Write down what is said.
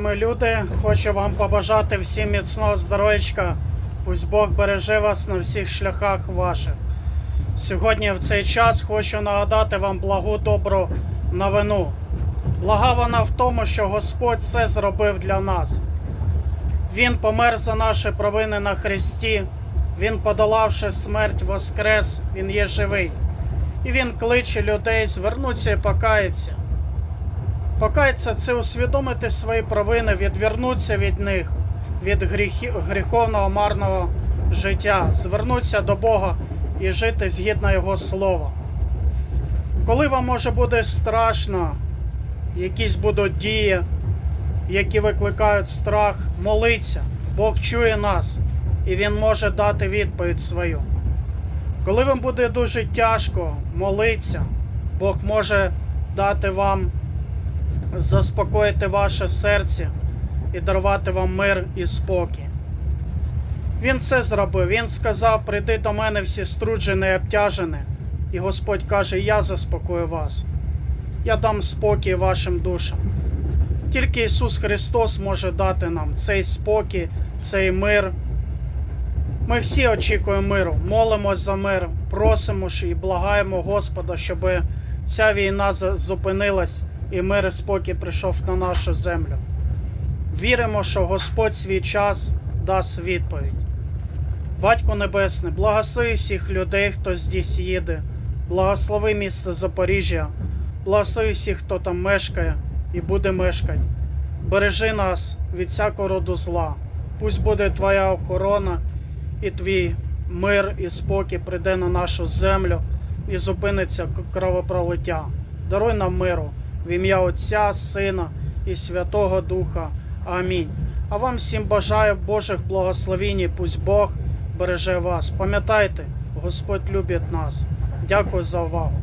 вами люди. Хочу вам побажати всім міцного здоров'ячка. Пусть Бог береже вас на всіх шляхах ваших. Сьогодні в цей час хочу нагадати вам благу добру новину. Блага вона в тому, що Господь все зробив для нас. Він помер за наші провини на Христі. Він, подолавши смерть, воскрес, Він є живий. І Він кличе людей звернутися і покаятися. Покаятися це усвідомити свої провини, відвернутися від них, від гріхи, гріховного марного життя, звернутися до Бога і жити згідно Його слова. Коли вам може буде страшно, якісь будуть дії, які викликають страх, молиться. Бог чує нас і Він може дати відповідь свою. Коли вам буде дуже тяжко молитися, Бог може дати вам заспокоїти ваше серце і дарувати вам мир і спокій. Він це зробив. Він сказав: прийди до мене всі струджені і обтяжені. І Господь каже: Я заспокою вас. Я дам спокій вашим душам. Тільки Ісус Христос може дати нам цей спокій, цей мир. Ми всі очікуємо миру, молимось за мир, просимо і благаємо Господа, щоб ця війна зупинилась і мир і спокій прийшов на нашу землю. Віримо, що Господь свій час дасть відповідь. Батько Небесний, благослови всіх людей, хто здесь їде, благослови місто Запоріжжя, благослови всіх, хто там мешкає і буде мешкати. Бережи нас від всякого роду зла. Пусть буде Твоя охорона і твій мир і спокій прийде на нашу землю і зупиниться кровопролиття. Даруй нам миру в ім'я Отця, Сина і Святого Духа. Амінь. А вам всім бажаю Божих благословінь, і пусть Бог береже вас. Пам'ятайте, Господь любить нас. Дякую за увагу.